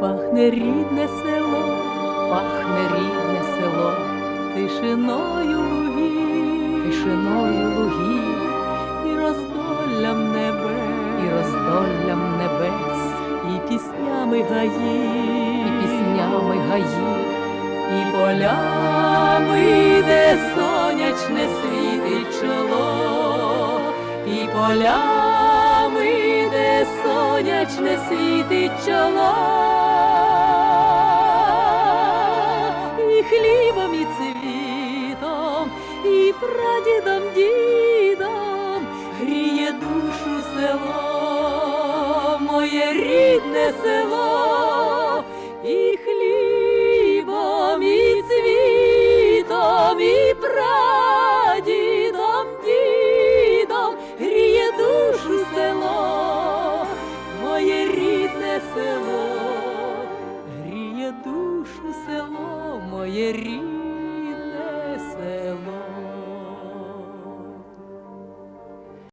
Пахне рідне село, пахне рідне село, тишиною лугі, тишиною лугів, і роздоллям небе, і роздоллям небес, і піснями гаї, і піснями гаї, і полями де сонячне село полями, де сонячне світить чоло, і хлібом, і цвітом, і прадідом, дідом гріє душу село, моє рідне село, село, моє рідне.